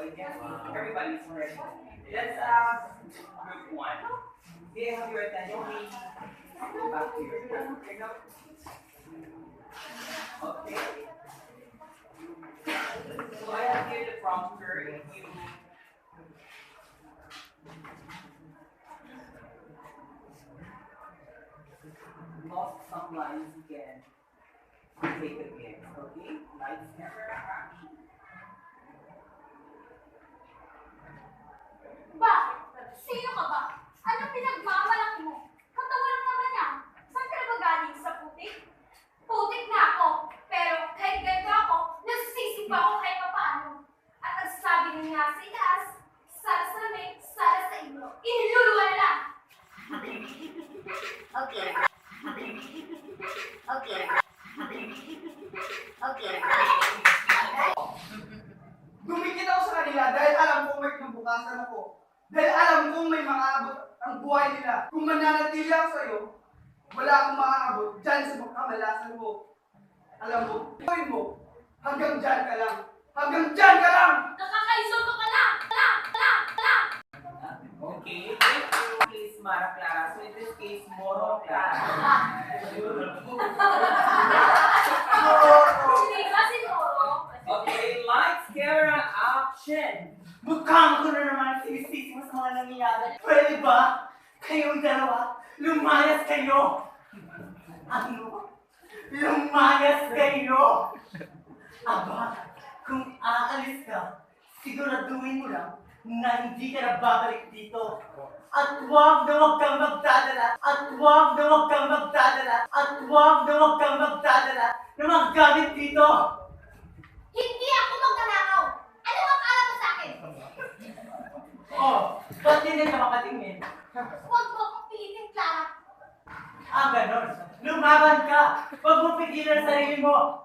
I guess everybody's ready. Let's uh group one. I have your attention? Back to your. Okay. So I have here the prompter. If you lost some lines, you can take the pics. Okay. Lights, camera, Dumikit ako sa kanila dahil alam kong may kinabukasan ako. Dahil alam kong may mga abot ang buhay nila. Kung mananatili ako sa'yo, wala akong maaabot dyan sa kamalasan mo. Alam mo, gawin mo, hanggang dyan ka lang. Hanggang dyan ka lang! Nakakaisoto ka lang! Lang! Lang! Lang! Okay, thank you, please, Mara Clara. So in this case, Moro Clara. Okay, lights, camera, action! Mukhang ko na naman sinisisi mo sa mga nangyayari. Pwede ba? Kayong dalawa, lumayas kayo! Ano? Lumayas kayo! Aba, kung aalis ka, siguraduhin mo lang na hindi ka na babalik dito. At huwag na huwag kang magdadala, at huwag na huwag kang magdadala, at huwag na huwag kang magdadala ng mga gamit dito. Hindi ako magnanakaw! Ano ang alam mo sa akin? Oh, ba't hindi ka makatingin? Huwag mo akong pilitin, Clara. Ah, ganon. Lumaban ka! Huwag mo pigilan sarili mo!